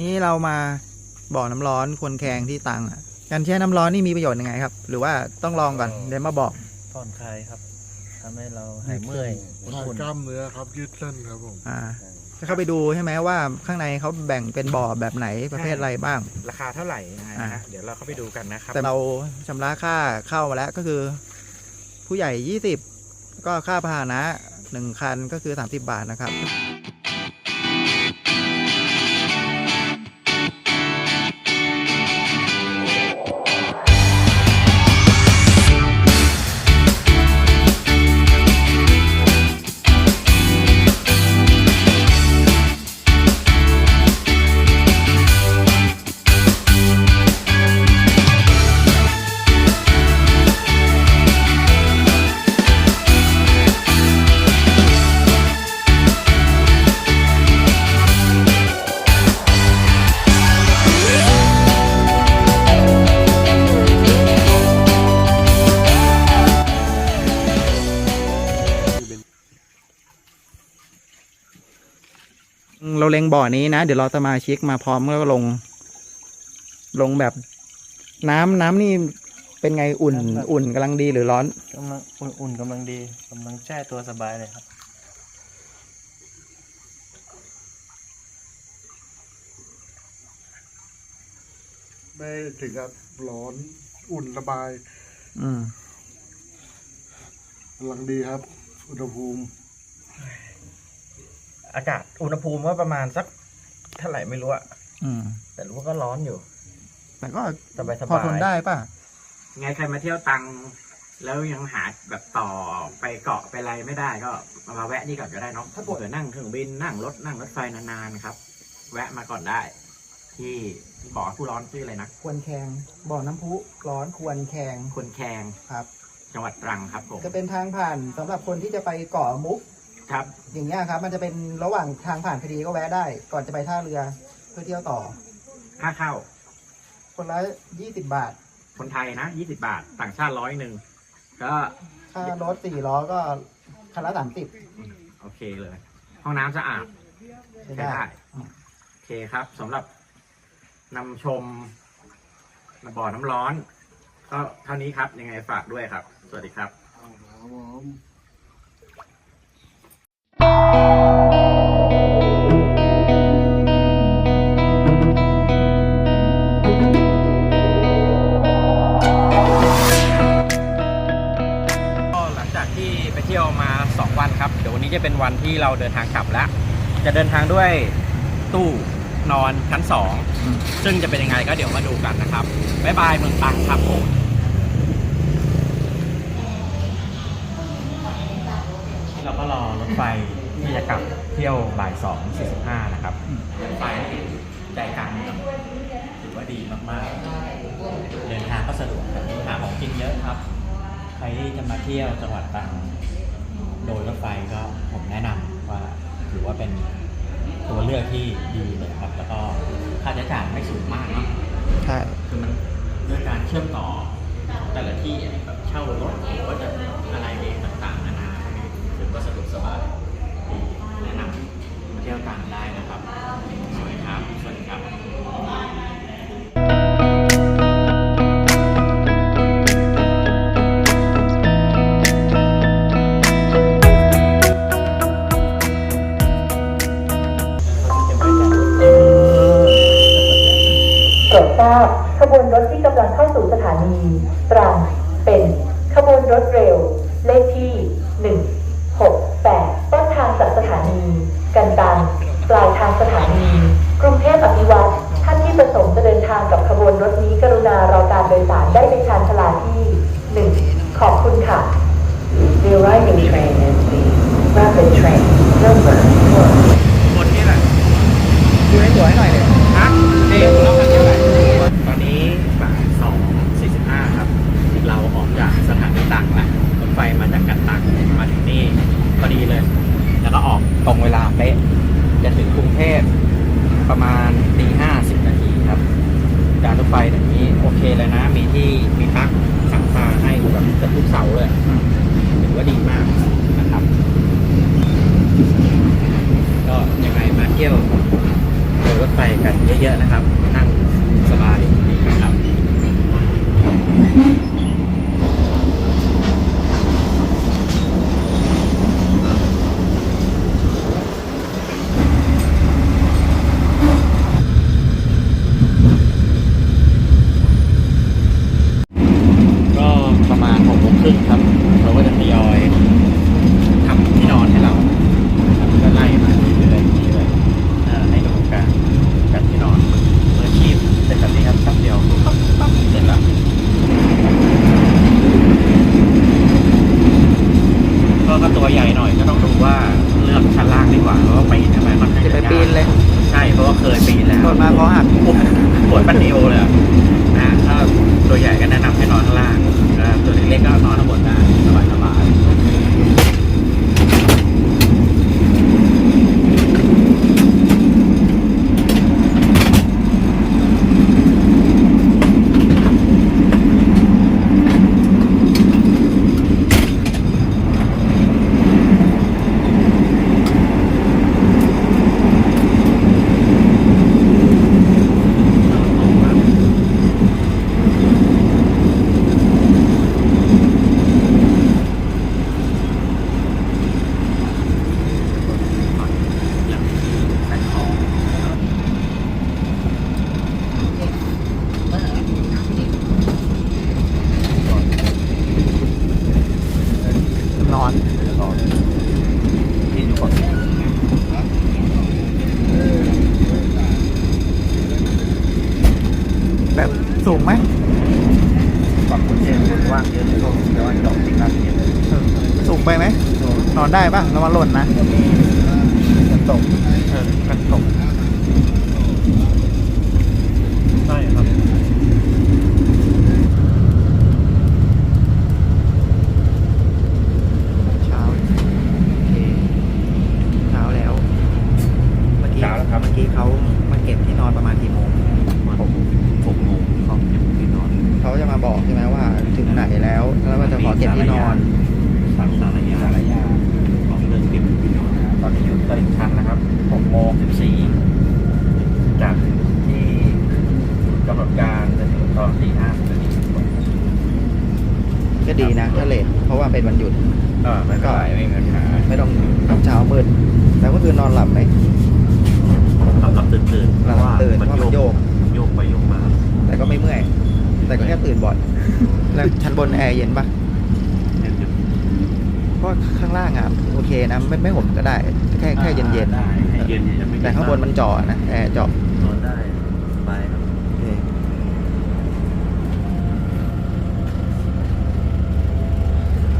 นี้เรามาบ่อน้ำร้อนควนแคงที่ตรังอะการแช่น้ำร้อนนี่มีประโยชน์ยังไงครับ หรือว่าต้องลองก่อนเดี๋ยวมาบอกผ่อนคลายครับทำให้เราหายเมื่อยคลายอุ่นกล้ามเนื้อครับยืดเส้นครับผมอ่าจะเข้าไปดูใช่ไหมว่าข้างในเขาแบ่งเป็นบ่อแบบไหนประเภทอะไรบ้าง ราคาเท่าไหร่ยังไงนะอ่าฮะเดี๋ยวเราเข้าไปดูกันนะครับ แต่เราชำระค่าเข้ามาแล้วก็คือ ผู้ใหญ่ยี่สิบก็ค่าพาหนะหนึ่งคันก็คือ 30 บาทนะครับ เราเล็งบ่อนี้นะ เดี๋ยวเราสมาชิกมาพร้อมแล้วก็ลง ลงแบบน้ำน้ำนี่เป็นไงอุ่น อุ่นกำลังดีหรือร้อนกำลังอุ่นๆกำลังดีกำลังแช่ตัวสบายเลยครับ ไม่ถึงกับร้อนอุ่นสบาย อืมกำลังดีครับ อุณหภูมิ อากาศอุณหภูมิว่าประมาณสักเท่าไหร่ไม่รู้อะอืม แต่รู้ว่าก็ร้อนอยู่ แต่ก็สบายสพอบาทนยได้ป่ะ ไงใครมาเที่ยวตังแล้วยังหาแบบต่อไปเกาะไปอะไรไม่ได้ก็มาแวะนี่ก่อนก็ได้เนาะถ้าเกิดนั่งเครื่องบินนั่งรถนั่งรถไฟนานๆครับ แวะมาก่อนได้ ที่บ่อผู้ร้อนชื่ออะไรนะควรแคงบ่อน้ำพุร้อนควรแคงคนแคงครับ จังหวัดตรังครับผมจะเป็นทางผ่านสำหรับคนที่จะไปเกาะมุก ครับ อย่างเงี้ยครับ มันจะเป็นระหว่างทางผ่านพอดีก็แวะได้ ก่อนจะไปท่าเรือเพื่อเที่ยวต่อ ค่าเข้า คนละยี่สิบบาท คนไทยนะยี่สิบาท ต่างชาติร้อยหนึ่งก็ค่ารถสี่ล้อก็คันละสามสิบโอเคเลย ห้องน้ำสะอาดไม่ใช้ได้ได้ โอเคครับสำหรับนำชมบ่อน้ำร้อน ก็เท่านี้ครับยังไงฝากด้วยครับ สวัสดีครับ ครับผม ที่เราเดินทางกลับแล้ว จะเดินทางด้วยตู้นอนชั้น2ซึ่งจะเป็นยังไงก็เดี๋ยวมาดูกันนะครับบ๊ายบายเมืองตรังครับผมเราก็รอรถไฟที่จะกลับเที่ยวบ่าย2 45นะครับรถไฟใจกลางเมืองถือว่าดีมากๆ เดินทางก็สะดวกครับหาของกินเยอะครับ ใครที่จะมาเที่ยวจังหวัดตรัง โดยรถไฟก็ผมแนะนำว่าถือว่าเป็นตัวเลือกที่ดีเลยครับ แล้วก็ค่าใช้จ่ายไม่สูงมากเนาะใช่คือมันด้วยการเชื่อมต่อแต่ละที่แบบเช่ารถหรือว่าจะอะไรเองต่างๆนานาพวกนี้ถือว่าสะดวกสบายดีแนะนำมาเที่ยวตรังได้นะครับสวัสดีครับ โปรดทราบขบวนรถที่กำลังเข้าสู่สถานีตรังเป็นขบวนรถเร็ว เลขที่ 168 ต้นทางจากสถานี กันตังปลายทางสถานี กรุงเทพอภิวัตรท่านที่ประสงค์จะเดินทางกับขบวนรถนี้กรุณารอการโดยสารได้ในชานชาลาที่ 1 ขอบคุณค่ะ The arriving train is the rapid train number 1. คนนี้แหละดูให้สวยหน่อยเลย ฮะเด็กเรามาเที่ยวไหนตอนนี้บ่ายสองสี่สิบห้าครับ เราออกจากสถานีต่างแล้วรถไฟมาจากกันตังมาถึงนี่พอดีเลย แล้วก็ออก ตรงเวลาเป๊ะ จะถึงกรุงเทพประมาณตีห้าสิบนาทีครับ การรถไฟแบบนี้โอเคเลยนะ มีที่มีพักสั่งปลาให้แบบเกือบทุกเสาเลยถือว่าดีมากนะครับ ก็ยังไงมาเที่ยวโดยรถไฟกันเยอะๆนะครับ นั่งสบายนะครับ ก็ประมาณหกโมงครึ่งครับเราก็จะทยอยทำที่นอนให้เราครับก็ไล่มาเรื่อยๆเรื่อยๆเอ่อให้ดูการการที่นอนมืออาชีพเป็นแบบนี้ครับแป๊บเดียวปั๊บปั๊บเสร็จแล้วก็ก็ตัวใหญ่หน่อยก็ต้องดูว่าเลือกชั้นล่างดีกว่าเพราะว่าปีนขึ้นไปมันข้าง จะไป ยาก ปีนเลย ใช่ เพราะว่าเคยปีนแล้วโดนมาคอหักปวดปันเอวเลยอะนะถ้าตัวใหญ่ก็แนะนำให้นอนข้างล่างเออตัวเล็กๆก็นอนข้างบนได้สบายสบายอย่างแสงของ นอน ที่อยู่ก่อน แบบสูงไหม ฝั่งคนเจ็บคนว่างเยอะเลยก็แต่ว่าจอดติดกันเยอะ เออสูง ไปไหมนอนได้ป่ะระวังหล่นนะกันตกเออกันตกใช่ครับเช้าโอเคเช้าแล้ว เมื่อกี้เช้าแล้วครับเมื่อกี้เขามาเก็บที่นอนประมาณกี่โมงหกหกโมงเขาจะที่นอนเขาจะมาบอกใช่ไหมว่าถึงไหนแล้ว แล้วก็จะขอเก็บที่นอนสามสารยาสารยาของเรื่องเก็บที่นอนนะ ตอนนี้อยู่ตลิ่งชันนะครับหกโมงสิบสี่จากที่กำหนดการจะถึงตอนตีห้านาทีก็ดีนะถ้าเลทเพราะว่าเป็นวันหยุดก็ไม่เป็นไรไม่มีปัญหาไม่ต้องเช้ามืดแล้วก็คือนอนหลับไหมหลับหลับตื่นตื่นหลับตื่นเพราะมันโยกโยกไปโยกมา แต่ก็ไม่เมื่อย แต่ก็แค่ตื่นบ่อยแล้วชั้นบนแอร์เย็นปะ เพราะข้างล่างอะโอเคนะไม่ไม่ห่มก็ได้ แค่แค่เย็นเย็นได้ให้เย็นจะไม่แต่ข้างบนมันเจ่อนะแอร์เจ่อนอนได้สบายครับโอเค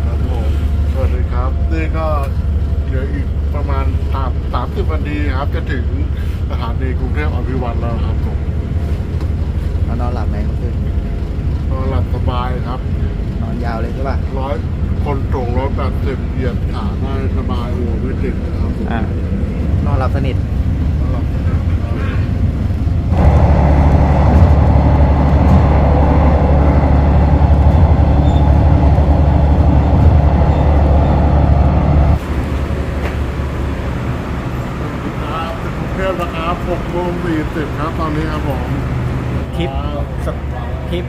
ครับผมสวัสดีครับนี่ก็เหลืออีกประมาณสามสามสิบนาทีครับ จะถึงสถานีกรุงเทพอภิวัตรแล้วครับผมเรานอนหลับไหมเมื่อคืนนอนหลับสบายครับ นอนยาวเลยใช่ป่ะร้อย คนตรงร้อยแปดสิบเหยียดขาได้สบายโอ้ไม่ติดนะครับอ่านอนหลับสนิทหลับสบายครับครับถึงกรุงเทพนะครับครับตอนนี้ครับผมคลิปสคลิป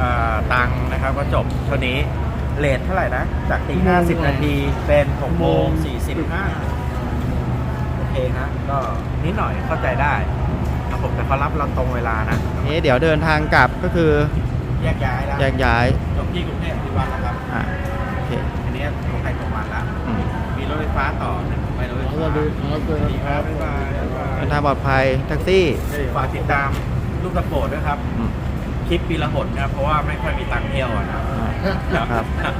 อ่าตังนะครับก็จบเท่านี้ เลทเท่าไหร่นะ จากตีห้าสิบนาทีเป็นหกโมงสี่สิบห้าโอเคฮะก็นิดหน่อยเข้าใจได้ครับผมแต่เขารับเราตรงเวลานะนี้เดี๋ยวเดินทางกลับก็คือแยกย้ายแล้วแยกย้ายจบที่กรุงเทพที่วันแล้วครับอ่าโอเคทีนี้ตรงใครตรงมันแล้วอืมมีรถไฟฟ้าต่อไปรถไฟสฟ้าวัสดีครับเจอสวัสดีคครัรับบบ๊ายบายบ๊ายบายเดินทางปลอดภัยแท็กซี่ฝากติดตามลูกตะโกดด้วยครับ อืมคลิปปีละหนนะครับเพราะว่าไม่ค่อยมีตังค์เที่ยวอะนะอ่าครับ ครับ